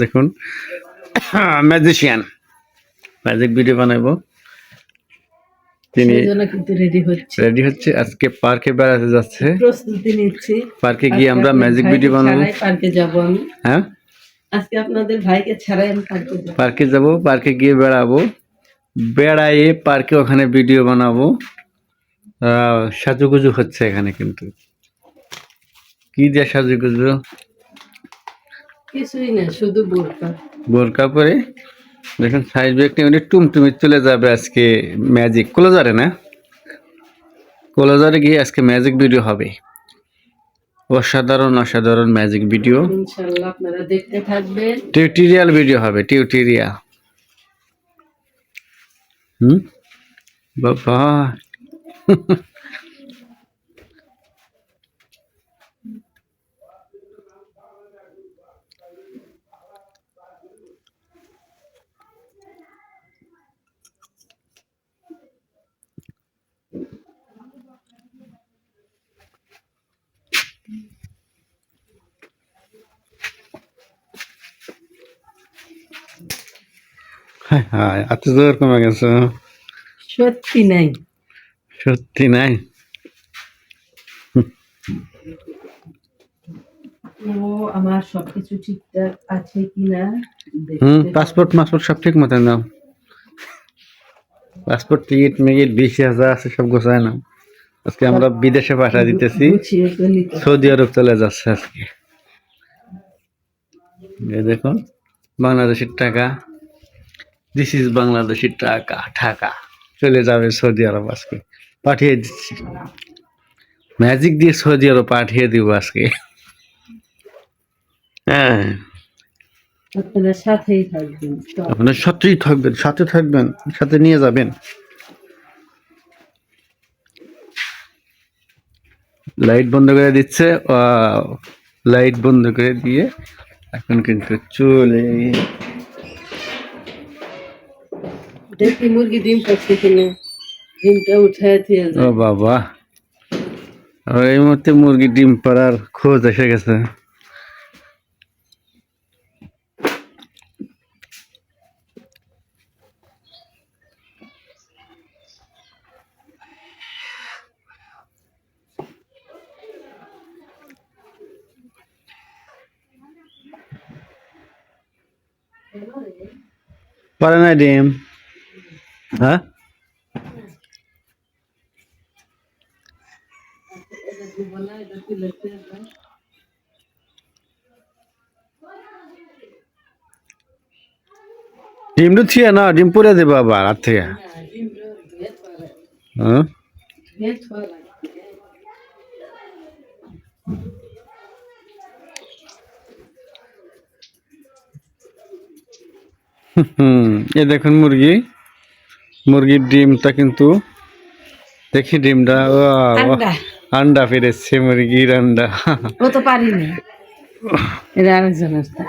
দেখুন। Magician magic video বানাবো তিনি রেডি হচ্ছে। আজকে পার্কে বেড়াতে যাচ্ছে। প্রস্তুতি নিচ্ছি। পার্কে গিয়ে আমরা ম্যাজিক ভিডিও বানাবো। পার্কে যাব আমি। হ্যাঁ? আজকে আপনাদের ভাইকে ছাড়াই আমি পার্কে যাব। পার্কে যাব পার্কে গিয়ে বেড়াবো। বেড়াইয়ে পার্কে ওখানে ভিডিও বানাবো। আহ, সাজুগুজু হচ্ছে এখানে কিন্তু। কি দিয়ে সাজুগুজু? কিছুই না শুধু বোরকা। বোরকা পরে দেখুন সাইজ ব্যাগ নিয়ে টুমটুমি চলে যাবে আজকে ম্যাজিক ক্লোজারে না? ক্লোজারে গিয়ে আজকে ম্যাজিক ভিডিও হবে। অসাধারণ অসাধারণ ম্যাজিক ভিডিও ইনশাল্লাহ আপনারা দেখতে থাকবেন। টিউটোরিয়াল ভিডিও হবে টিউটোরিয়াল হুম? বাবা। হায় হায় এত জোর কমে গেছে। সত্যি নাই। সত্যি নাই? ও আমার সবকিছু ঠিকঠাক আছে কিনা হুম পাসপোর্ট মাসপোর্ট সব ঠিক মতো নাও। পাসপোর্ট টিকিট মিকিট বিশ হাজার আছে সব গোছায় আজকে আমরা বিদেশে পাঠা দিতেছি। সৌদি আরব চলে যাচ্ছে আজকে। দেখুন বাংলাদেশের টাকা। দিস ইজ বাংলাদেশের টাকা টাকা চলে যাবে সৌদি আরব আজকে। পাঠিয়ে দিচ্ছি। ম্যাজিক দিয়ে সৌদি আরব পাঠিয়ে দিব আজকে। হ্যাঁ। আপনারা সাথেই থাকবেন আপনার সাথেই থাকবেন সাথে থাকবেন সাথে নিয়ে যাবেন। লাইট বন্ধ করে দিচ্ছে লাইট বন্ধ করে দিয়ে এখন কিন্তু চলে দেখি মুরগি ডিম পাচ্ছে কিনা ডিমটা উঠায় দিয়ে ও যায় বাবা আর এই মুহূর্তে মুরগি ডিম পাড়ার খোঁজ এসে গেছে পারে না ডিম। হ্যাঁ? ডিম তো ছিয়া না, ডিম পুড়ে দেবো আবার আর থেকে। হ্যাঁ? হুম এ দেখুন মুরগি। মুরগির ডিমটা কিন্তু দেখি ডিমটা ও আন্ডা। ফিরেছে মুরগির আন্ডা। ও তো পারিনি। এটা আরেকজন আসতে